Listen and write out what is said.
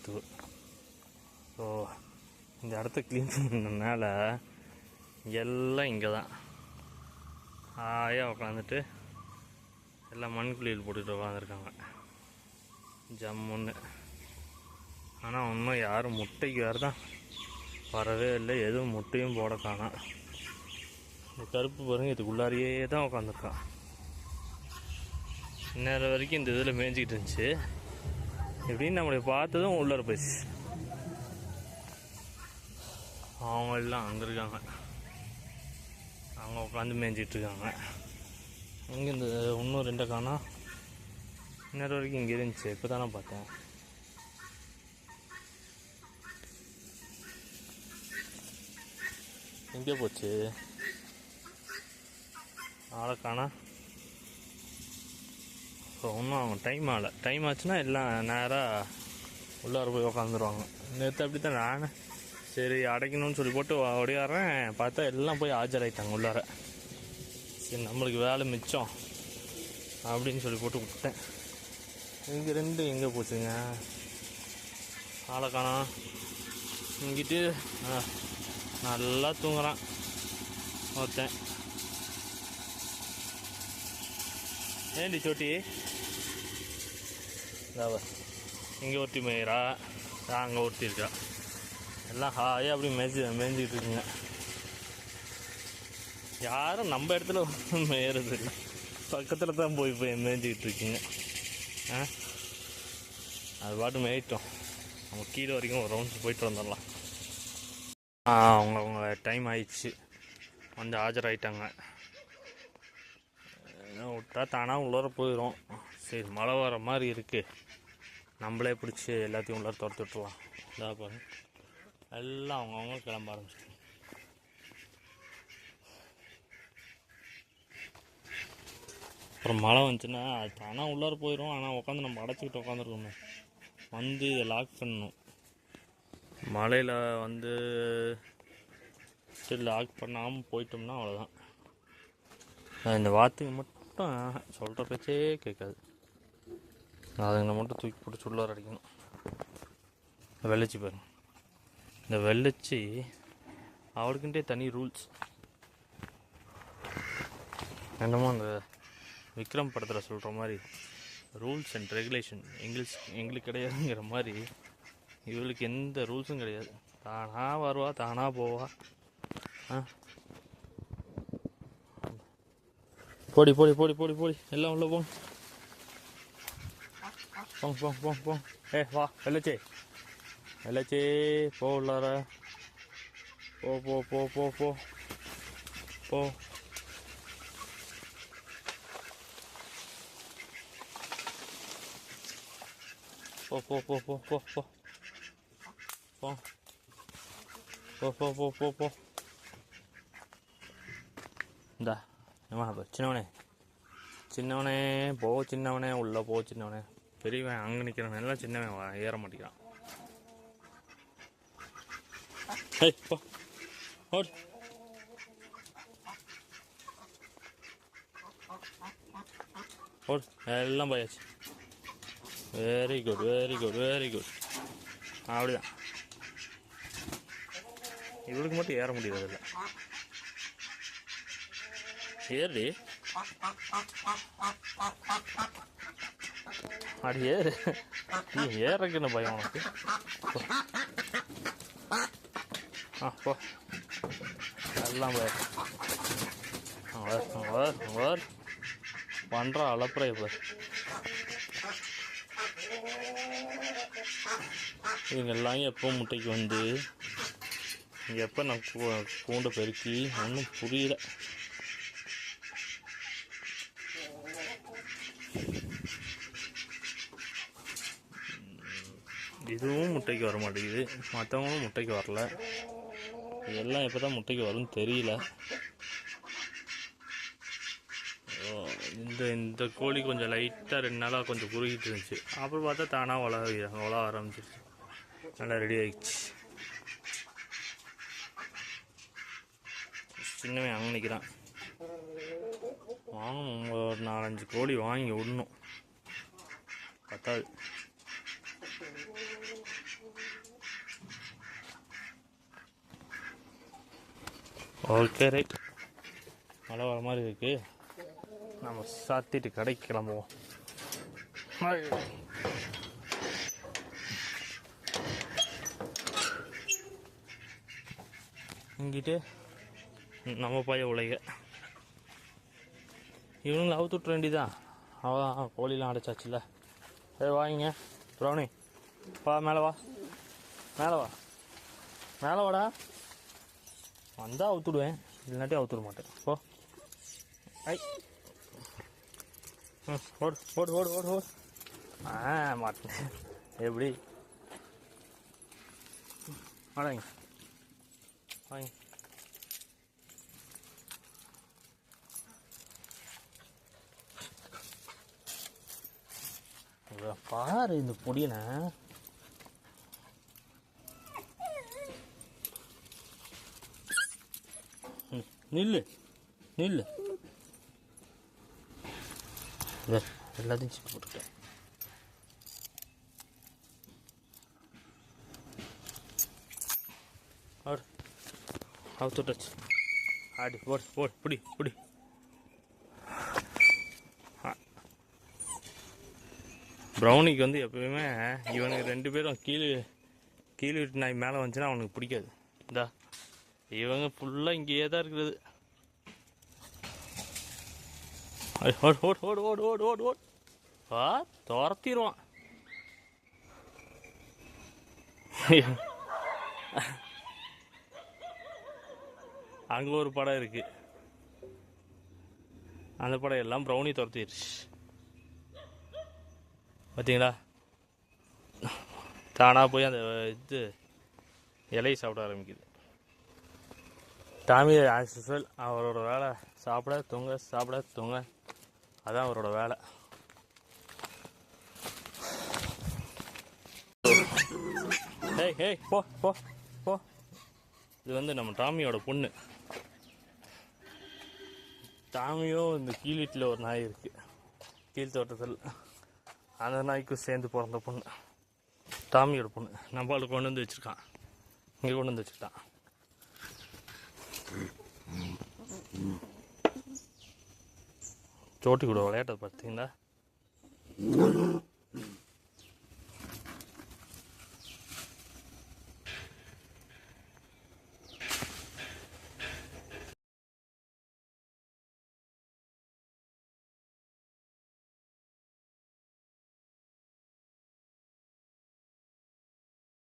பார்த்துக்கோ ஸோ இந்த இடத்த க்ளீன் பண்ணனால எல்லாம் இங்கே தான் ஹாயாக உட்காந்துட்டு எல்லாம் மண் குளியல் போட்டுட்டு உட்காந்துருக்காங்க ஜம்முன்னு. ஆனால் இன்னும் யாரும் முட்டைக்கு வேறு தான் வரவே இல்லை. எதுவும் முட்டையும் போட காணா. இந்த கருப்பு பாருங்கள் இதுக்குள்ளாரியே தான் உட்காந்துருக்கான் இந்நேரம் வரைக்கும் இந்த இதில் மேய்ஞ்சிக்கிட்டு இருந்துச்சு. எப்படின்னு நம்மளை பார்த்ததும் உள்ளார போயிடுச்சு. அவங்க எல்லாம் அங்கே இருக்காங்க. அவங்க உட்காந்து மேய்ஞ்சிட்டு இருக்காங்க. இங்கே இந்த இன்னும் ரெண்டை காணா. இன்னொரு வரைக்கும் இங்கே இருந்துச்சு. இப்போ தானே பார்த்தேன். எங்கே போச்சு? ஆளை காணா. ஸோ இன்னும் அவங்க டைம் ஆகலை. டைம் ஆச்சுன்னா எல்லாம் நேராக உள்ளார போய் உக்காந்துருவாங்க. நேற்று அப்படி தான் நான். சரி அடைக்கணும்னு சொல்லி போட்டு ஓடியாடுறேன் பார்த்தா எல்லாம் போய் ஆஜராயிட்டாங்க உள்ளார. சரி நம்மளுக்கு வேலை மிச்சம் அப்படின்னு சொல்லி போட்டு விட்டேன் இங்கே ரெண்டு எங்கே போச்சுங்க? ஆளை காணோம். இங்கிட்டு நல்லா தூங்குறான். ஒருத்தன். ஏண்டி சோட்டி? இங்கே ஒருத்தி மேயிறா. அங்கே ஒருத்தி இருக்கா. எல்லாம் ஹாயாக அப்படி மேய்ச்சி மேய்ஞ்சிக்கிட்டு இருக்குங்க. யாரும் நம்ம இடத்துல மேயறது இல்லை. பக்கத்தில் தான் போய் போய் மேய்ஞ்சிக்கிட்டு இருக்குங்க. ஆ? அது பாட்டு மேயிட்டோம். நம்ம கீழே வரைக்கும் ஒரு ரவுண்ட்ஸ் போயிட்டு வந்துடலாம். ஆ அவங்க அவங்க டைம் ஆயிடுச்சு. வந்து ஆஜராகிட்டாங்க விட்டா தானாக உள்ளார போயிடும் சரி மழை வர மாதிரி இருக்குது நம்மளே பிடிச்சி எல்லாத்தையும் உள்ளார துரத்து விட்டுலாம் இதாக பாருங்க. எல்லாம் அவங்கவுங்க கிளம்ப ஆரம்பிச்சு அப்புறம் மழை வந்துச்சுன்னா அது தானாக உள்ளார போயிடும் ஆனால் உட்காந்து நம்ம அடைச்சிக்கிட்டு உட்காந்துருக்கோமே. வந்து இதை லாக் பண்ணணும். மழையில் வந்து ஸ்டில் லாக் பண்ணாமல் போயிட்டோம்னா அவ்வளோதான் இந்த வாத்துங்க மட்டும் சொல்கிற பேச்சே கேட்காது. அதுங்களை மட்டும் தூக்கி போட்டு சுள்ளார அடிக்கணும். வெள்ளச்சி பாருங்க. இந்த வெள்ளச்சி அவளுக்குன்ட்டே தனி ரூல்ஸ். என்னமோ அந்த விக்ரம் படத்தில் சொல்கிற மாதிரி ரூல்ஸ் அண்ட் ரெகுலேஷன் எங்களுக்கு எங்களுக்கு கிடையாதுங்கிற மாதிரி இவளுக்கு எந்த ரூல்ஸும் கிடையாது. தானாக வருவா தானாக போவா. ஆ? போடி போடி போடி போடி போடி. எல்லாம் உள்ள போங்க. போங்க போங்க போங்க போங்க. ஏ வா வெள்ளச்சே. வெள்ளச்சே போ உள்ளார. போ போ போ போ போ. போ. போ போ போ போ போ போ. போ. போ போ போ போ போ இந்தா என்ன அப்போ சின்னவனே. சின்னவனே போ சின்னவனே உள்ளே போ சின்னவனே. பெரியவன் அங்கே நிற்கிறவன் எல்லாம் சின்னவன் வா ஏற மாட்டேங்கிறான். ஏய் போ. ஓட். ஓட். எல்லாம் போயாச்சு. Very good very good very good அப்படிதான். இவளுக்கு மட்டும் ஏற முடியாது இல்லை ஏறுடி அடி ஏறு. நீ ஏறக்குன்னு பயம் உனக்கு. ஆ போ. எல்லாம் போய். அவர் அவர் அவர் பண்ணுற அளப்புற இப்போ. இவங்க எல்லாம் எப்போ முட்டைக்கு வந்து? எப்போ நான் கூண்டை பெருக்கி? ஒன்றும் புரியல. இதுவும் முட்டைக்கு வர மாட்டேங்குது. மற்றவங்களும் முட்டைக்கு வரல. இதெல்லாம் எப்போ தான் முட்டைக்கு வரும்னு தெரியல. இந்த இந்த கோழி கொஞ்சம் லைட்டாக ரெண்டு நாளாக கொஞ்சம் குறுகிட்டு இருந்துச்சு. அப்புறம் பார்த்தா தானாக உலக உலக ஆரம்பிச்சிருச்சு. நல்லா ரெடி ஆகிடுச்சு சின்னவன் அங்கே நிற்கிறான் வாங்கணும். ஒரு நாலஞ்சு கோழி வாங்கி விடணும். பத்தாது. Okay right. மழை வர மாதிரி இருக்குது நம்ம சாத்திட்டு கடைக்கு கிளம்புவோம். இங்கிட்டு நம்ம பைய உலக இவனுங்களை அவுத்து விட்ற வேண்டியதான் அவ்வளோதான் கோழிலாம் அடைச்சாச்சுல்ல. சரி வாங்க. ப்ரௌனி வா மேலே வா. மேலே வா. மேலே வாடா. வந்தால் அவுத்துடுவேன். இல்லாட்டி அவுத்துட மாட்டேன் போ. ஐ. ம், ஓடு ஓடு ஓடு ஓடு ஓடு. ஆ மாட்டேன். எப்படி? வாடாங்க வாங்க. பாரு இந்த பொடியனை நில்லு நில்லு. எல்லாத்தையும் சிட்டு போட்டுட்டேன் ஆடு அவுத்துட்டாச்சு ஆடி போடு ஓடு பிடி பிடி. ப்ரௌனிக்கு வந்து எப்பயுமே இவனுக்கு ரெண்டு பேரும் கீழே கீழே விட்டு நாய் மேலே வந்துச்சுன்னா அவனுக்கு பிடிக்காது. இந்தா இவங்க ஃபுல்லாக இங்கேயே தான் இருக்கிறது ஓடு ஓடு ஓடு ஓடு ஓடு ஓடு ஓடு. ஆ துரத்திடுவான். அங்கே ஒரு படம் இருக்கு. அந்த படம் எல்லாம் ப்ரௌனி துரத்திடுச்சு. பார்த்தீங்களா தானாக போய் அந்த இது இலையை சாப்பிட ஆரம்பிக்குது. டாமி ஆஸ் யூஸ்வல் அவரோட வேலை சாப்பிட தூங்க சாப்பிட தூங்க. அதான் அவரோட வேலை. ஹேய் ஹேய் போ போ போ. இது வந்து நம்ம டாமியோட பொண்ணு. டாமியும் இந்த கீழ் வீட்டில் ஒரு நாய் இருக்குது கீழ் தோட்டத்தில். அந்த நாய்க்கும் சேர்ந்து பிறந்த பொண்ணு. டாமியோட பொண்ணு. நம்மளுக்கு கொண்டு வந்து வச்சுருக்கான். இங்கே கொண்டு வந்து வச்சுருக்கான். சோட்டி கூட விளையாட்டது பார்த்தீங்களா